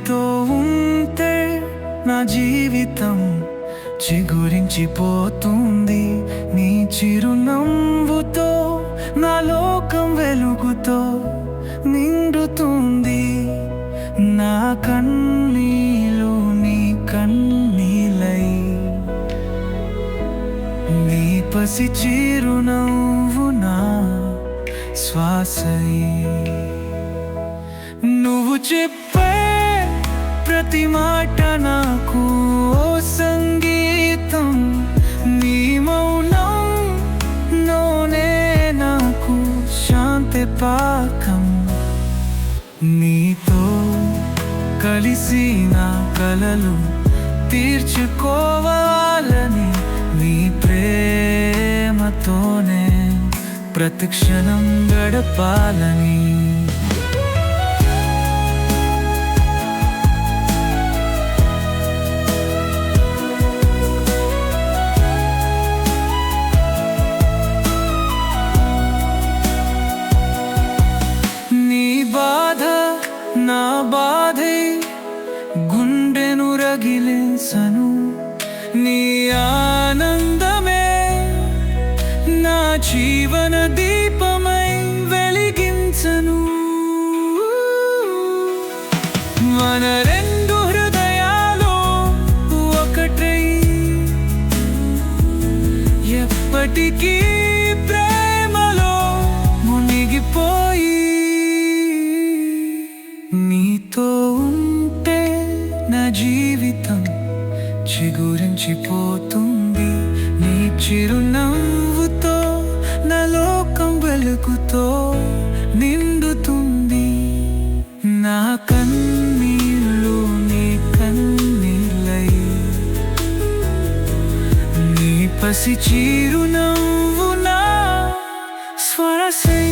నీతో ఉంటే నా జీవితం చిగురించిపోతుంది. నీ చిరునవ్వుతో నా లోకం వెలుగుతో నిండుతుంది. నా కన్నీలు నీ కన్నీలై. నీ పసి చిరునవ్వు నా శ్వాసై నువ్వు చెప్ప ప్రతి మాట నాకు ఓ సంగీతం. నీ మౌనం నోనే నాకు శాంతి పాకం. నీతో కలిసి నా కలలు తీర్చుకోవాలని నీ ప్రేమతోనే ప్రతిక్షణం గడపాలని నా బాధే గుండెను రగిలేసను నీ ఆనందమే నా జీవన దీపమై వెలిగించను. వనర నీతో ఉంటే నా జీవితం చిగురించిపోతుంది. నీ చిరునవ్వుతో నా లోకం వెలుగుతో నిండుతుంది. నా కన్నీళ్ళు నీ కన్నీళ్ళై నీ పసి చిరునవ్వు నా స్వరసై